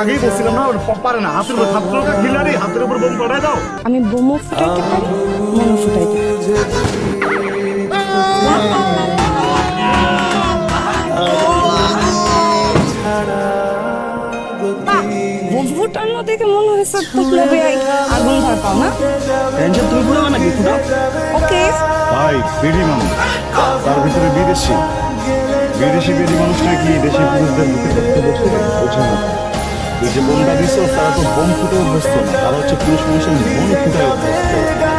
আগেই বলছিলাম না পারে? না হাতের উপর হাতের উপর বোম পড়ায় দাও আমি বোমও ফুটাইতে পারি? মনও ফুটাইতে পারি। বোম দেখে মনে হয়েছে তোমরা ভাই? আগুন ভয় পাও না? টেনশন তুমি পুরো নাকি? ফুটাও। ওকে। ভাই বেডি মানুষ। তার ভিতরে বিদেশি। বিদেশি বেডি মানুষটা কি দেশি পুরুষদের মুখে করতে বসে বোঝে না। এই যে বোমটা দিছ তারা তো বোম ফুটে অভ্যস্ত না। তারা হচ্ছে পুরুষ মানুষের মন ফুটায় অভ্যস্ত।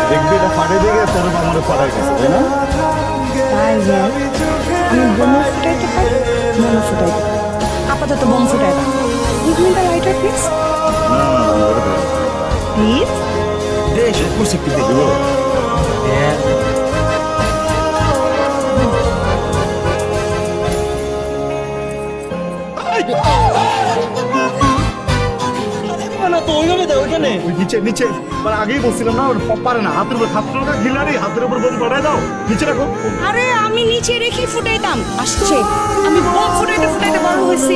দেখবি এটা ফাটে দিকে তোর আমার ফাটাই গেছে তাই না? তাই আমি বোমও ফুটাইতে পারি মনও ফুটাইতে আপাতত বোম ফুটাই দাও give me the lighter please না না না না, এটা দেখ। প্লিজ দেশ করছে কি দেখো দিব? না তো ওইভাবে দেয় ওইখানে? ওই নিচে নিচে। মানে আগেই বলছিলাম না ওর পারে না। হাতের উপর হাত তোলা খিলাড়ি হাতের উপর বোম পড়ায় দাও। নিচে রাখো। আরে আমি নিচে রেখে ফুটাইতাম। আসছে। আমি বোম ফুটাইতে ফুটাইতে বড় হয়েছি।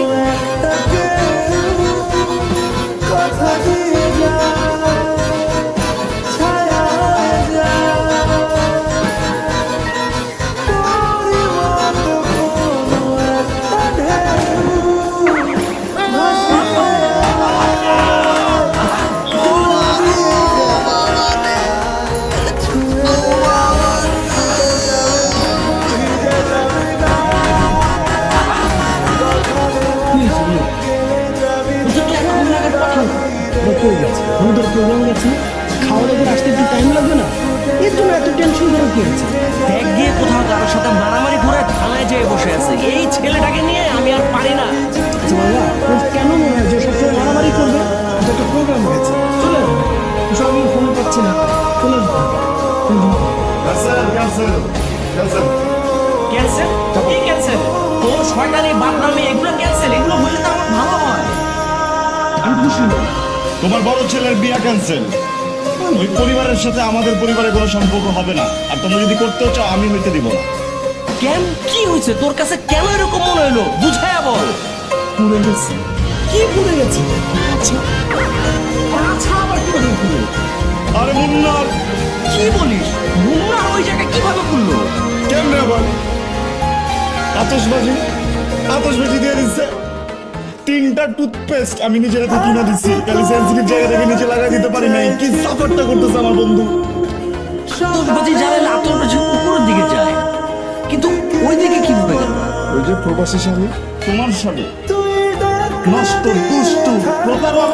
কই গেছে আমি তোর প্রোগ্রাম গেছি খাওয়া দাওয়া আসতে একটু টাইম লাগবে না। এর জন্য এত টেনশন করার কি আছে ব্যাগ গিয়ে কোথাও কারোর সাথে মারামারি করে থানায় যেয়ে বসে আছে। এই ছেলেটাকে নিয়ে আমি আর পারি না। আচ্ছা বাবা তোর কেন মনে হয় যে সবসময় মারামারি করবে? একটা প্রোগ্রাম হয়েছে। চলে সব আমি ফোনে পাচ্ছি না। চলে ক্যান্সেল ক্যান্সেল ক্যান্সেল ক্যান্সেল কি ক্যান্সেল তোর শয়তানি বাদনামি এগুলো ক্যান্সেল এগুলো হইলে তো আমার ভালো হয়। আমি খুশি না। তোমার বড় ছেলের বিয়া ক্যান্সেল ওই পরিবারের সাথে আমাদের পরিবারে কোনো সম্পর্ক হবে না। আর তোমরা যদি করতেও চাও আমি হইতে দিব না। কেন? কি হয়েছে? তোর কাছে কেন এরকম মনে হলো বুঝায়া বল। পুড়ে গেছে। কি পুড়ে গেছে? আচ্ছা। আচ্ছা আবার কি করে পুড়ে আরে মুন্নার। কি বলিস? মুন্না ওই জায়গায় কীভাবে খুললো কেমনে আবার? আতশবাজি? আতশবাজি দিয়ে দিচ্ছে। তিনটা টুথপেস্ট আমি নিজের হাতে কিনে দিচ্ছি খালি সেন্সিটিভ জায়গা থেকে নিচে লাগাই দিতে পারি নাই। কি সাফারটা করতেছে আমার বন্ধু? সবজি বাজি জ্বালালে আতর বাজি উপরের দিকে যায়। কিন্তু ওই দিকে কীভাবে গেল? ওই যে প্রবাসী স্বামী। তোমার সাথে নষ্ট দুষ্টু প্রতারক।